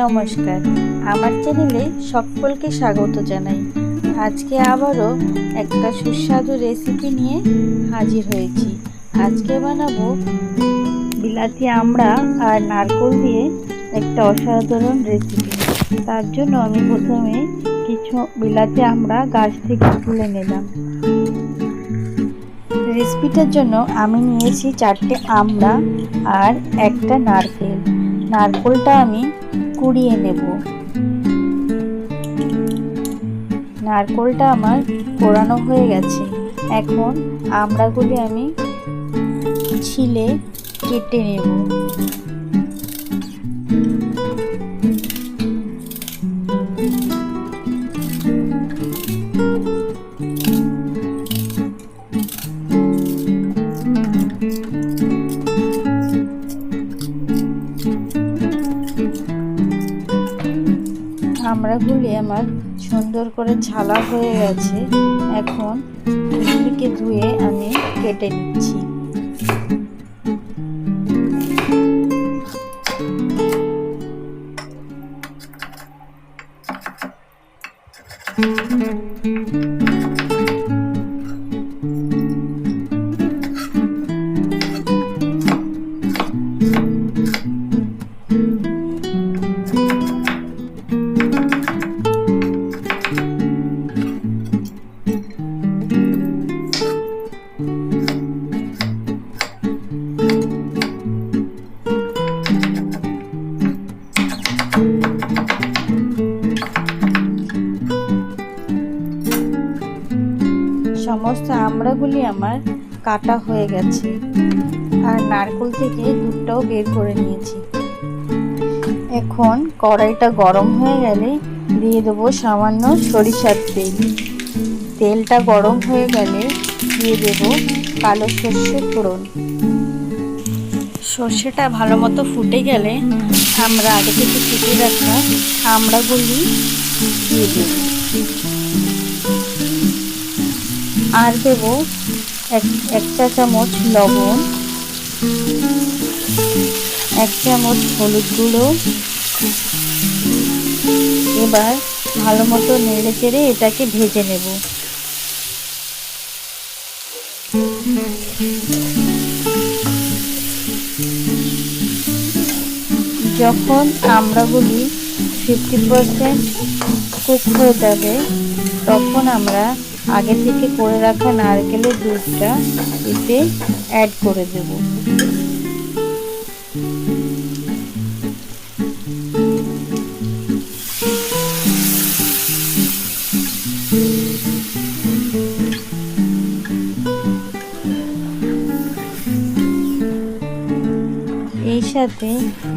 নমস্কার। আমার চ্যানেলে সকলকে স্বাগত জানাই। আজকে আবারও একটা সুস্বাদু রেসিপি নিয়ে হাজির হয়েছি। আজকে বানাবো বিলাতি আমড়া আর নারকোল দিয়ে একটা অসাধারণ রেসিপি। তার জন্য আমি প্রথমে কিছু বিলাতি আমড়া গাছ থেকে তুলে নিলাম। রেসিপিটার জন্য আমি নিয়েছি চারটে আমড়া আর একটা নারকেল। নারকেলটা আমি কুড়িয়ে নেব। নারকোলটা আমার পোড়ানো হয়ে গেছে। এখন আমড়াগুলি আমি ছিলে কেটে নেব। আমড়াগুলি আমার সুন্দর করে ছালা হয়ে গেছে। এখন ধুয়ে আমি কেটে নিচ্ছি। সমস্ত আমড়াগুলি আমার কাটা হয়ে গেছে। আর নারকেল থেকে দুধটাও বের করে নিয়েছি। এখন কড়াইটা গরম হয়ে গেলে দিয়ে দেবো সামান্য সরিষার তেল। তেলটা গরম হয়ে গেলে দিয়ে দেব কালো সর্ষে ফোড়ন। সর্ষেটা ভালো মতো ফুটে গেলে আমরা আগে থেকে কেটে রাখা আমড়াগুলি দিয়ে দেব। আর দেব এক এক চা চামচ লবণ, এক চামচ হলুদ গুঁড়ো। এবার ভালো মতো নেড়ে চেড়ে এটাকে ভেজে নেব। যখন আমরা বলি ফিফটি পারসেন্ট কুক হয়ে যাবে, তখন আমরা আগে থেকে করে রাখা নারকেলের দুধটা এতে অ্যাড করে দেব। সাথে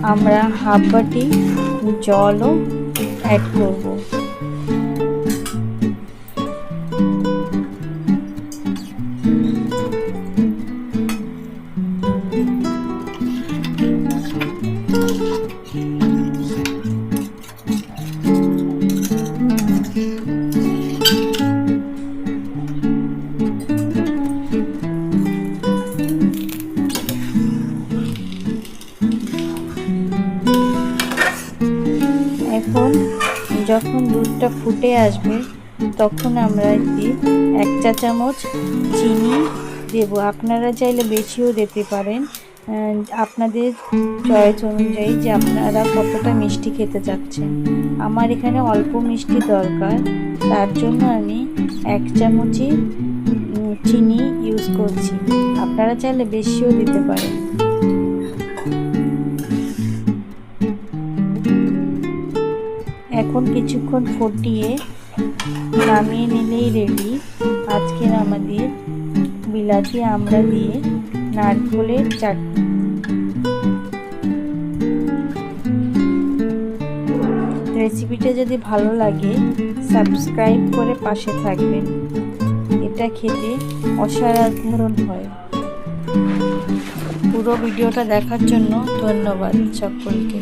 আমরা হাফ জলও অ্যাড করব। এখন যখন দুধটা ফুটে আসবে, তখন আমরা এতে এক চা চামচ চিনি দেব। আপনারা চাইলে বেশিও দিতে পারেন। আপনাদের চয়েস অনুযায়ী যে আপনারা কতটা মিষ্টি খেতে চাচ্ছেন। আমার এখানে অল্প মিষ্টি দরকার। তার জন্য আমি এক চামচই চিনি ইউজ করছি। আপনারা চাইলে বেশিও দিতে পারেন। এখন কিছুক্ষণ ফুটিয়ে নামিয়ে নিলেই রেডি আজকের আমাদের বিলাতি আমরা দিয়ে নারকেলের চাটনি রেসিপিটা যদি ভালো লাগে সাবস্ক্রাইব করে পাশে থাকবেন। এটা খেতে অসাধারণ হয়। পুরো ভিডিওটা দেখার জন্য ধন্যবাদ সকলকে।